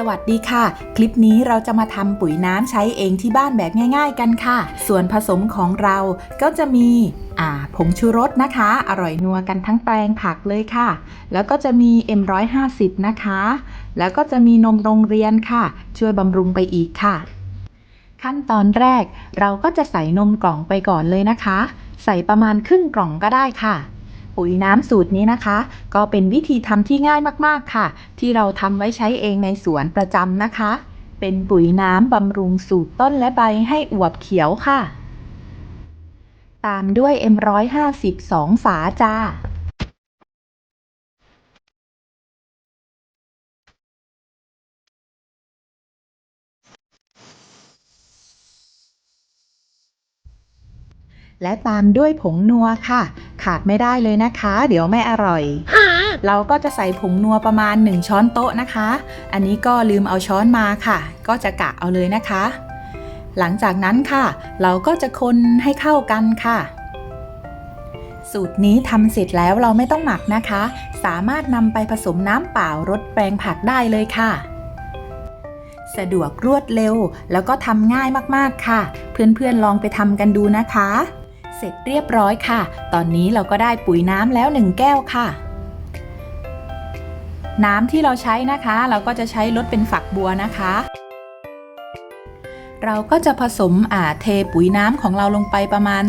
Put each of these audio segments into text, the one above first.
สวัสดีค่ะ คลิปนี้เราจะมาทำปุ๋ยน้ำใช้เองที่บ้านแบบง่าย ๆ กันค่ะ ส่วนผสมของเราก็จะมีอ่าผงชูรสนะคะ อร่อยนัวกันทั้งแปลงผักเลยค่ะ แล้วก็จะมี M150 นะคะ แล้วก็จะมีนมโรงเรียนค่ะ ช่วยบำรุงไปอีกค่ะ ขั้นตอนแรกเราก็จะใส่นมกล่องไปก่อนเลยนะคะ ใส่ประมาณครึ่งกล่องก็ได้ค่ะ ปุ๋ยน้ำสูตรนี้นะคะ ก็เป็นวิธีทำที่ง่ายมากๆค่ะ ที่เราทำไว้ใช้เองในสวนประจำนะคะ เป็นปุ๋ยน้ำบำรุงสูตรต้นและใบให้อวบเขียวค่ะ ตามด้วย M150 2ฝาจ้า และตามด้วยผงนัวค่ะ ขาดไม่ได้เลยนะคะ เดี๋ยวไม่อร่อย เราก็จะใส่ผงนัวประมาณ 1 ช้อนโต๊ะนะคะ อันนี้ก็ลืมเอาช้อนมาค่ะ ก็จะกะเอาเลยนะคะ หลังจากนั้นค่ะ เราก็จะคนให้เข้ากันค่ะสูตรนี้ทำเสร็จแล้วเราไม่ต้องหมักนะคะ สามารถนำไปผสมน้ำเปล่ารดแปลงผักได้เลยค่ะ สะดวกรวดเร็ว แล้วก็ทำง่ายมากๆค่ะ เพื่อนๆลองไปทำกันดูนะคะ เสร็จเรียบร้อยค่ะ ตอนนี้เราก็ได้ปุ๋ยน้ำแล้ว 1 แก้วค่ะ น้ำที่เราใช้นะคะ เราก็จะใช้ลดเป็นฝักบัวนะคะ เราก็จะผสมอ่าเทปุ๋ยน้ำของเราลงไปประมาณ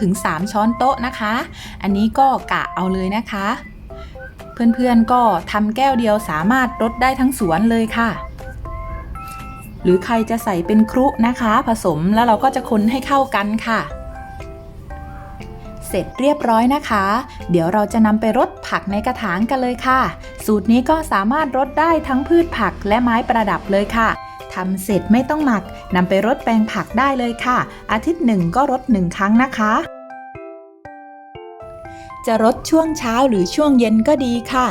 2-3 ช้อนโต๊ะนะคะ อันนี้ก็กะเอาเลยนะคะ เพื่อนๆก็ทำแก้วเดียวสามารถรดได้ทั้งสวนเลยค่ะหรือใครจะใส่เป็นครุนะคะ ผสมแล้วเราก็จะคนให้เข้ากันค่ะ สร็จเรียบร้อยนะคะ เดี๋ยวเราจะนำไปรดผักในกระถางกันเลยค่ะ สูตรนี้ก็สามารถรดได้ทั้งพืชผักและไม้ประดับเลยค่ะทำเสร็จไม่ต้องหมักนำไปรดแปลงผักได้เลยค่ะ อาทิตย์หนึ่งก็รดหนึ่งครั้งนะคะ จะรดช่วงเช้าหรือช่วงเย็นก็ดีค่ะ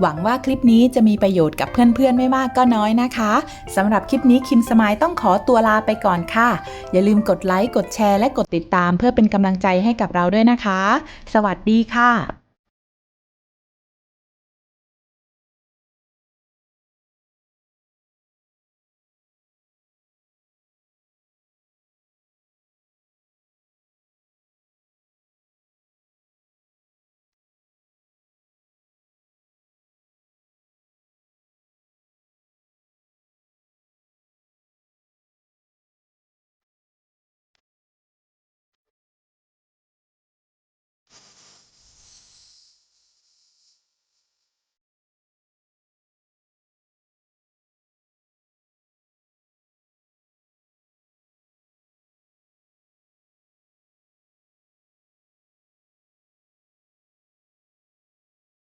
หวังว่าคลิปนี้จะมีประโยชน์กับเพื่อนๆไม่มากก็น้อยนะคะสำหรับคลิปนี้คิมสมายต้องขอตัวลาไปก่อนค่ะ อย่าลืมกดไลค์กดแชร์และกดติดตาม เพื่อเป็นกำลังใจให้กับเราด้วยนะคะ สวัสดีค่ะ